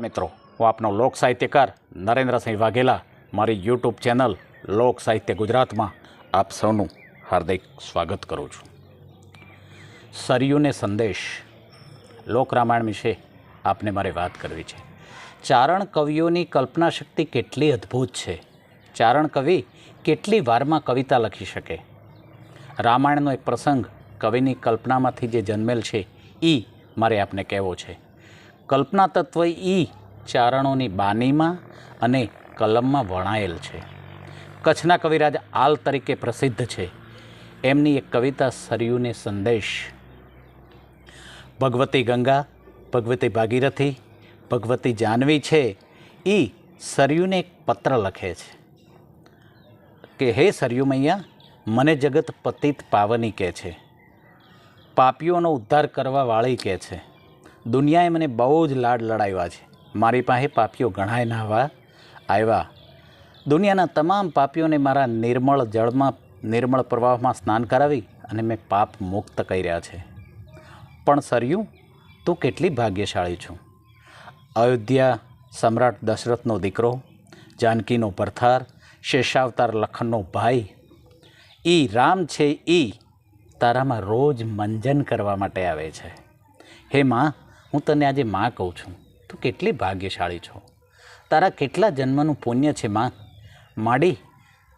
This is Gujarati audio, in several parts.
મિત્રો, હું આપનો લોક સાહિત્યકાર નરેન્દ્રસિંહ વાઘેલા. મારી યુટ્યુબ ચેનલ લોક સાહિત્ય ગુજરાતમાં આપ સૌનું હાર્દિક સ્વાગત કરું છું. સરયુને સંદેશ લોક રામાયણ વિશે આપને મારે વાત કરવી છે. ચારણ કવિઓની કલ્પના શક્તિ કેટલી અદ્ભુત છે. ચારણ કવિ કેટલી વારમાં કવિતા લખી શકે. રામાયણનો એક પ્રસંગ કવિની કલ્પનામાંથી જે જન્મેલ છે એ મારે આપને કહેવો છે. કલ્પના તત્વ ઈ ચારણોની બાનીમાં અને કલમમાં વણાયેલ છે. કચ્છના કવિરાજ આલ તરીકે પ્રસિદ્ધ છે. એમની એક કવિતા સરયુને સંદેશ. ભગવતી ગંગા, ભગવતી ભાગીરથી, ભગવતી જાનવી છે એ સરયુને એક પત્ર લખે છે. કે હે સરયુ મૈયા, મને જગત પતિત પાવની કહે છે. પાપીઓનો ઉદ્ધાર કરવાવાળી કહે છે. દુનિયાએ મને બહુ જ લાડ લડાવ્યા છે. મારી પાસે પાપીઓ ઘણાય નાવા આવ્યા દુનિયાના તમામ પાપીઓને મારા નિર્મળ જળમાં, નિર્મળ પ્રવાહમાં સ્નાન કરાવી અને મેં પાપ મુક્ત કર્યા છે. પણ સર્યું, તું કેટલી ભાગ્યશાળી છું. અયોધ્યા સમ્રાટ દશરથનો દીકરો, જાનકીનો ભરથાર, શેષાવતાર લખનનો ભાઈ. એ રામ છે એ તારામાં રોજ મંજન કરવા માટે આવે છે. હે માં હું તને આજે માં કહું છું. તું કેટલી ભાગ્યશાળી છો. તારા કેટલા જન્મનું પુણ્ય છે, માં? માડી,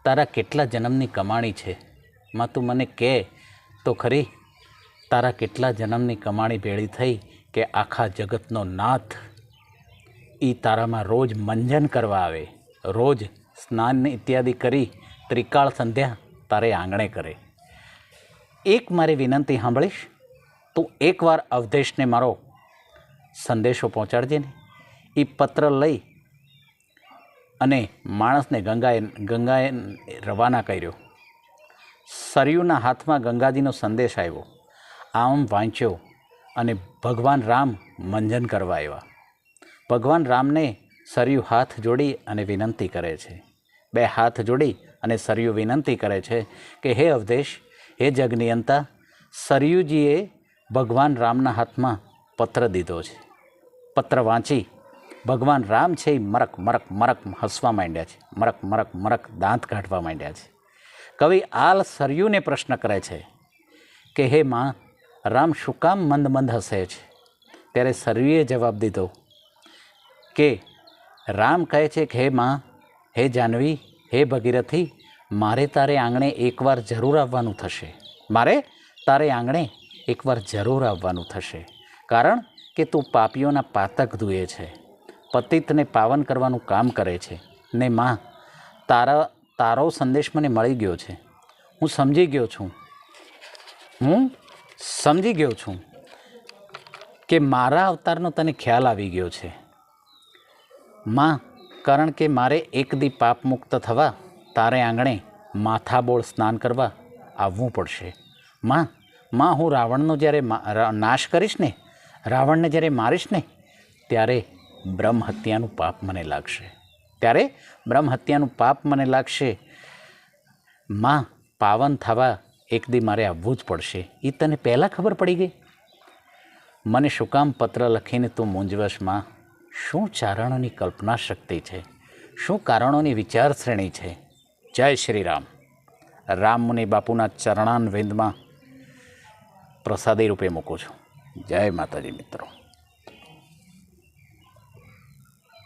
તારા કેટલા જન્મની કમાણી છે? માં, તું મને કહે તો ખરી. તારા કેટલા જન્મની કમાણી ભેળી થઈ કે આખા જગતનો નાથ? એ તારામાં રોજ મંજન કરવા આવે. રોજ સ્નાન ઇત્યાદિ કરી ત્રિકાળ સંધ્યા તારે આંગણે કરે. એક મારી વિનંતી સાંભળીશ? તું એકવાર અવધેશને મારો સંદેશો પહોંચાડજે ને. એ પત્ર લઈ અને માણસને ગંગાએ ગંગાએ રવાના કર્યો. સરયુના હાથમાં ગંગાજીનો સંદેશ આવ્યો. આમ વાંચ્યો અને ભગવાન રામ મંજન કરવા આવ્યા. ભગવાન રામને સરયુ હાથ જોડી અને વિનંતી કરે છે. બે હાથ જોડી અને સરયુ વિનંતી કરે છે કે, હે અવધેશ, હે જગનિયંતા, સરયુજીએ ભગવાન રામના હાથમાં પત્ર દીધો છે. પત્ર વાંચી ભગવાન રામ છે એ મરક મરક મરક હસવા માંડ્યા છે. મરક મરક મરક દાંત કાઢવા માંડ્યા છે. કવિ આલ સરયુને પ્રશ્ન કરે છે કે, હે માં, રામ શું કામ મંદ મંદ હસે છે? ત્યારે સરયુએ જવાબ દીધો કે, રામ કહે છે કે, હે માં, હે જાનવી, હે ભગીરથી, મારે તારે આંગણે એકવાર જરૂર આવવાનું થશે. મારે તારે આંગણે એકવાર જરૂર આવવાનું થશે. કારણ કે તું પાપીઓના પાતક ધુએ છે. પતિતને પાવન કરવાનું કામ કરે છે. ને માં, તારા, તારો સંદેશ મને મળી ગયો છે. હું સમજી ગયો છું. હું સમજી ગયો છું કે મારા અવતારનો તને ખ્યાલ આવી ગયો છે. માં, કારણ કે મારે એક દી પાપ મુક્ત થવા, તારે આંગણે માથાબોળ સ્નાન કરવા આવવું પડશે. માં માં, હું રાવણનો જ્યારે નાશ કરીશ ને રાવણને જ્યારે મારીશ ને, ત્યારે બ્રહ્મ હત્યાનું પાપ મને લાગશે. ત્યારે બ્રહ્મ હત્યાનું પાપ મને લાગશે. માં, પાવન થવા એક દી મારે આવવું જ પડશે. એ તને પહેલાં ખબર પડી ગઈ? મને શું કામ પત્ર લખીને તું મૂંઝવશમાં શું ચારણોની કલ્પના શક્તિ છે? શું કારણોની વિચાર શ્રેણી છે? જય શ્રી રામ. રામ મુનિ બાપુના ચરણાન વિંદમાં પ્રસાદી રૂપે મૂકું છું. જય માતાજી મિત્રો